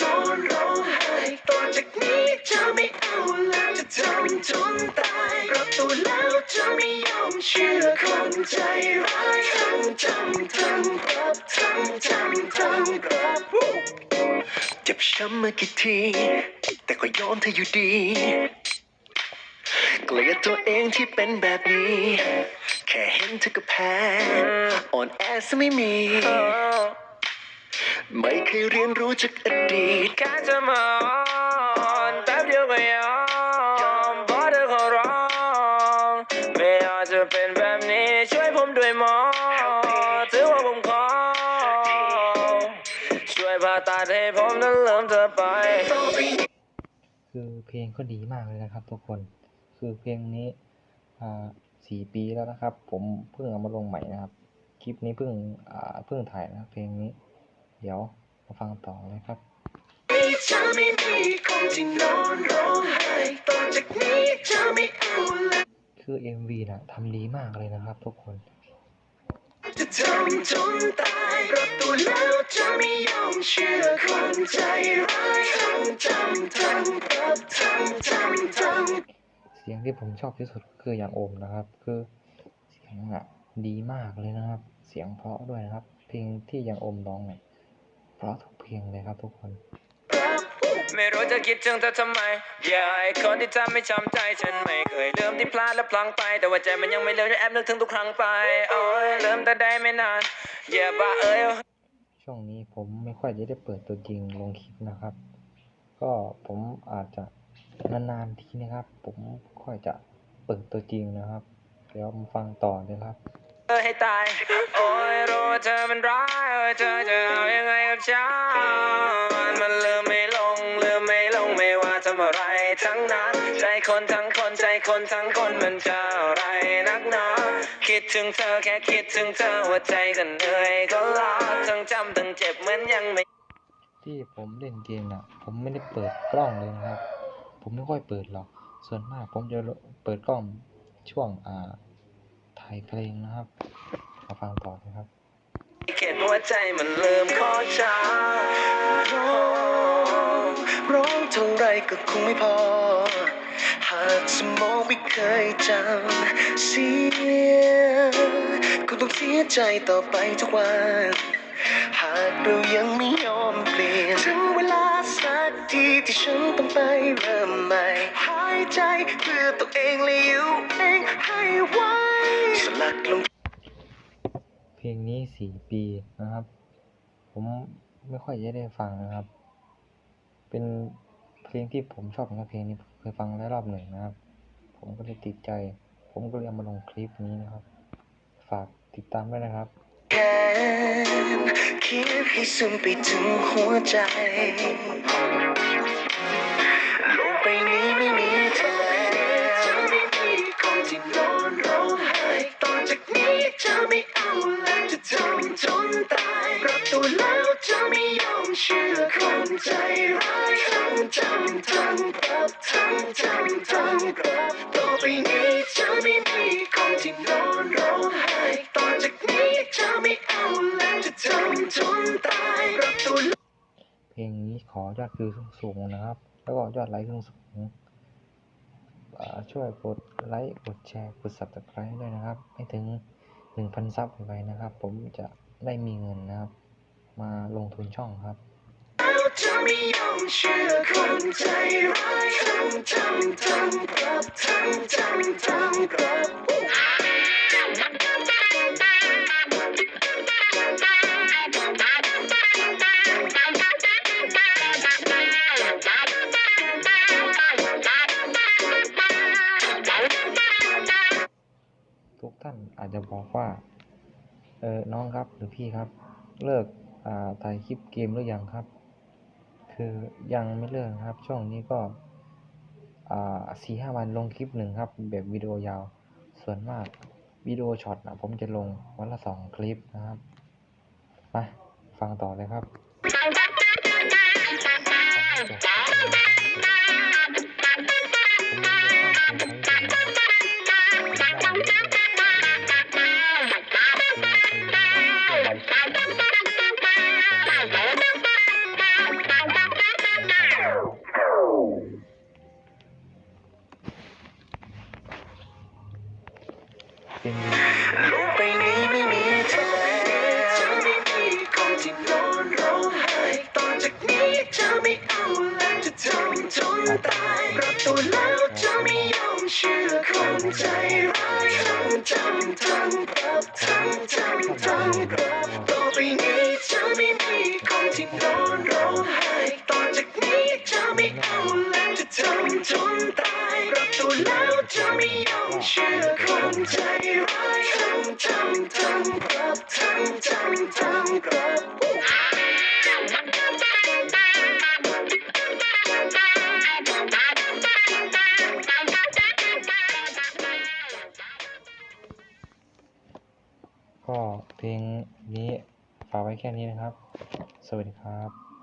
นอนร้องไห้ต่อจากนี้จะไม่เอาแล้วจะทำจนตายรับตัวแล้วจะไม่ยอมเชื่อคนใจร้ายทั้งจำทั้งรับทั้งจำทั้งรับเจ็บช้ำมากี่ที แต่ก็ยอมเธออยู่ดี เกลียดตัวเองที่เป็นแบบนี้ แค่เห็นเธอก็แพ้ อ่อนแอซะไม่มี ไม่เคยเรียนรู้จากอดีตแค่จะมองแป๊บเดียวก็ยอมเพราะเธอขอร้องไม่อยากจะเป็นแบบนี้ช่วยผมด้วยหมอถือว่าผมขอช่วยผ่าตัดให้ผมนั้นลืมเธอไป คือเพลงก็ดีมากเลยนะครับทุกคนคือเพลงนี้อ่าสี่ปีแล้วนะครับ ผมเพิ่งเอามาลงใหม่นะครับ คลิปนี้เพิ่งอ่าเพิ่งถ่ายนะเพลงนี้ เดี๋ยวมาฟังต่อเลยครับจะไม่มีคนที่นอนร้องไห้ต่อจากนี้จะไม่เอาแล้วคือ MV นะทำดีมากเลยนะครับทุกคนจะทำจนตายรับตัวแล้วจะไม่ยอมเชื่อคนใจร้ายทั้งจำทั้งรับทั้งจำทั้งเสียงที่ผมชอบที่สุดก็คืออย่างโอมนะครับ คือเสียงอะดีมากเลยนะครับ เสียงเพราะด้วยนะครับ เพลงที่อย่างโอมร้องเนี่ย เพราะทุกเพลงเลยครับทุกคนรับไม่รู้จะคิดถึงเธอทำไม อย่าไอ้คนที่ทำให้ช้ำใจฉันไม่เคยลืมที่พลาดและพลั้งไป แต่ว่าใจมันยังไม่ลืมจะแอบนึกถึงทุกครั้งไปโอ้ยลืมแต่ได้ไม่นานอย่าบ้าเอ้ยช่วงนี้ผมไม่ค่อยจะได้เปิดตัวจริงลงคลิปนะครับ ก็ผมอาจจะนานๆทีนะครับ ผมค่อยจะเปิดตัวจริงนะครับ เดี๋ยวมาฟังต่อเลยครับเธ อให้ตาย โอ้ยรู้ว่าเธอมันร้ายเออเธอจะเอายังไงกับฉันมันลืมไม่ลงลืมไม่ลงไม่ว่าทำอะไรทั้งนั้น ใจคนทั้งคนใจคนทั้งคนมันจะอะไรนักหนาคิดถึงเธอแค่คิดถึงเธอหัวใจก็เหนื่อยก็ล้าทั้งจำทั้งเจ็บเหมือนยังไม่ ที่ผมเล่นเกมน่ะ ผมไม่ได้เปิดกล้องเลยนะครับ ผมไม่ค่อยเปิดหรอก ส่วนมากผมจะเปิดกล้องช่วงอ่าายเพลงนะครับมาฟังต่อนะครับเข็ดหัวใจมันลืมขอช้าร้องเท่าไรก็คงไม่พอ หากสมองไม่เคยจำเสียคงต้องเสียใจต่อไปทุกวัน หากเรายังไม่ยอมเปลี่ยนถึงเวลาสักทีที่ฉันต้องไปเริ่มใหม่ ใจ เพื่อตัวเองและอยู่เองให้ไวสลักลงเพลงนี้สี่ปีนะครับ ผมไม่ค่อยจะได้ฟังนะครับ เป็นเพลงที่ผมชอบนะครับเพลงนี้เคยฟังแล้วรอบหนึ่งนะครับ ผมก็เลยติดใจ ผมก็เลยเอามาลงคลิปนี้นะครับ ฝากติดตามด้วยนะครับแค้นคิดให้ซึมไปถึงหัวใจ ใจร้ายทั้งจำทั้งรับทั้งจำทั้งรับต่อไปนี้จะไม่มีคนที่นอนร้องไห้ต่อจากนี้จะไม่เอาแล้วจะทำจนตายรับตัวเพลงนี้ขอยอดวิวสูงๆนะครับ แล้วก็ยอดไลค์สูงๆช่วยกดไลค์กดแชร์กด subscribe ด้วยนะครับ ให้ถึง 1,000 ซับไว้นะครับ ผมจะได้มีเงินนะครับ มาลงทุนช่องครับ ไม่ยอมเชื่อคนใจร้ายทั้งจำทั้งรับทั้งจำทั้งรับทุกท่านอาจจะบอกว่า เออน้องครับหรือพี่ครับ เลิกอ่าถ่ายคลิปเกมหรือยังครับ คือยังไม่เลิกนะครับ ช่วงนี้ก็อ่าสี่ห้าวันลงคลิปหนึ่งครับ แบบวิดีโอยาว ส่วนมากวิดีโอช็อตนะผมจะลงวันละสองคลิปนะครับ มาฟังต่อเลยครับ เป็นวีโลกใบนี้ไม่มีเธอแล้วจะไม่มีคนที่นอนร้องไห้ต่อจากนี้จะไม่เอาแล้วจะทำจนตายรับตัวแล้วจะไม่ยอมเชื่อคนใจร้ายทั้งจำทั้งปรับทั้งจำทั้งปรับต่อไปนี้ ก็เพลงนี้ฝากไว้แค่นี้นะครับ สวัสดีครับ